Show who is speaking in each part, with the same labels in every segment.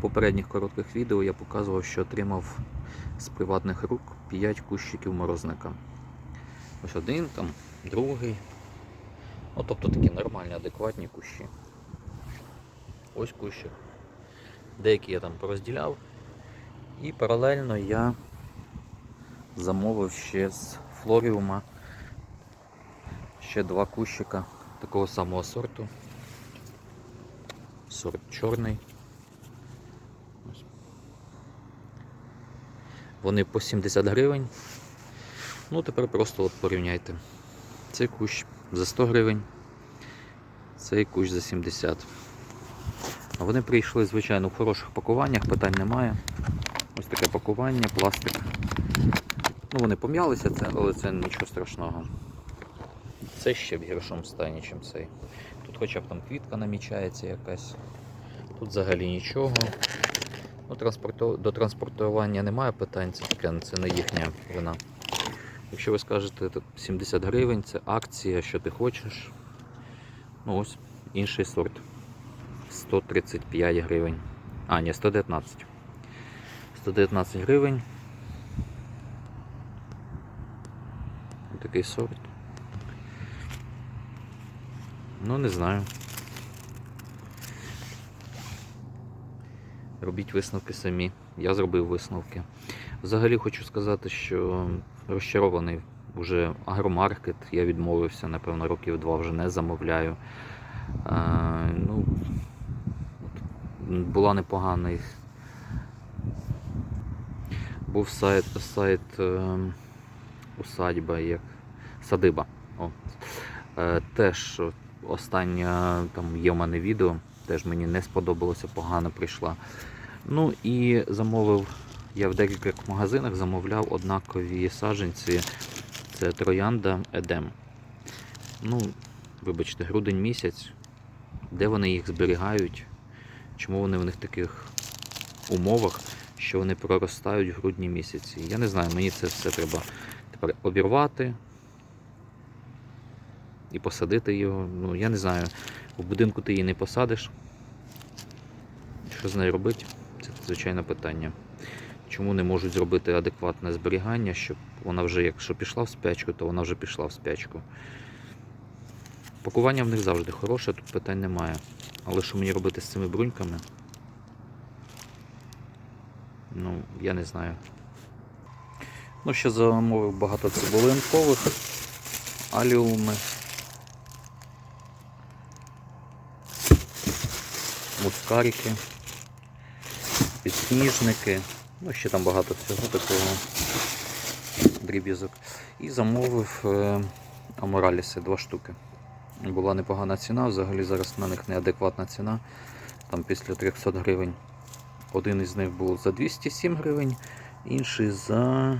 Speaker 1: попередніх коротких відео я показував, що отримав з приватних рук 5 кущиків морозника. Ось один, там, другий. Ну, тобто такі нормальні, адекватні кущі. Ось кущик. Деякі я там порозділяв. І паралельно я замовив ще з флоріума ще два кущика такого самого сорту. Сорт чорний. Вони по 70 гривень. Ну, тепер просто от порівняйте. Цей кущ за 100 гривень, цей кущ за 70. А вони прийшли, звичайно, в хороших пакуваннях, питань немає. Ось таке пакування, пластик. Ну, вони пом'ялися, але це нічого страшного. Це ще в гіршому стані, ніж цей. Тут хоча б там квітка намічається якась. Тут взагалі нічого. Ну, транспорту... До транспортування немає питань, це таке, це не їхня вина. Якщо ви скажете тут 70 гривень, це акція, що ти хочеш. Ну ось, інший сорт. 135 гривень. А, ні, 119. 119 гривень. Такий сорт. Ну, не знаю. Робіть висновки самі. Я зробив висновки. Взагалі хочу сказати, що розчарований вже агромаркет. Я відмовився, напевно, років два вже не замовляю. А, ну, була непоганий. Був сайт, сайт е, усадьба, як садиба. О. Е, теж останнє там є в мене відео, теж мені не сподобалося, погано прийшла. Ну і замовив, я в декількох магазинах замовляв однакові саджанці. Це троянда Едем. Ну, вибачте, грудень місяць. Де вони їх зберігають? Чому вони в них таких умовах, що вони проростають в грудні місяці? Я не знаю, мені це все треба тепер обірвати і посадити його. Ну, я не знаю, в будинку ти її не посадиш. Що з нею робити? Це звичайне питання. Чому не можуть зробити адекватне зберігання, щоб вона вже, якщо пішла в спячку, то вона вже пішла в спячку. Пакування в них завжди хороше, тут питань немає. Але що мені робити з цими бруньками? Ну, я не знаю. Ну, ще замовив багато цибулинкових, аліуми. Мускарики, підсніжники, ну ще там багато всього такого дріб'язок. І замовив е, амораліси два штуки. Була непогана ціна, взагалі зараз на них неадекватна ціна. Там після 300 гривень. Один із них був за 207 гривень, інший за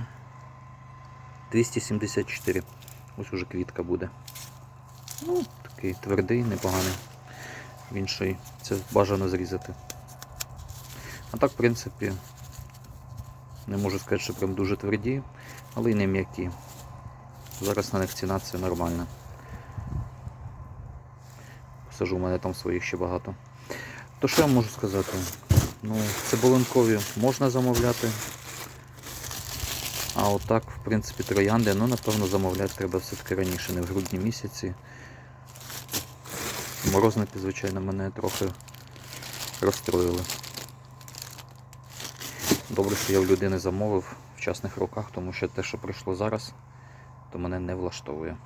Speaker 1: 274. Ось уже квітка буде. Ну, такий твердий, непоганий. Він ще й це бажано зрізати. А так, в принципі, не можу сказати, що прям дуже тверді, але й не м'які. Зараз на них ціна це нормально. Посажу, у мене там своїх ще багато. То що я можу сказати? Ну, цибулинкові можна замовляти. А отак, в принципі, троянди, ну, напевно, замовляти треба все-таки раніше, не в грудні місяці. Морозники, звичайно, мене трохи розстроїли. Добре, що я в людини замовив в частних руках, тому що те, що прийшло зараз, то мене не влаштовує.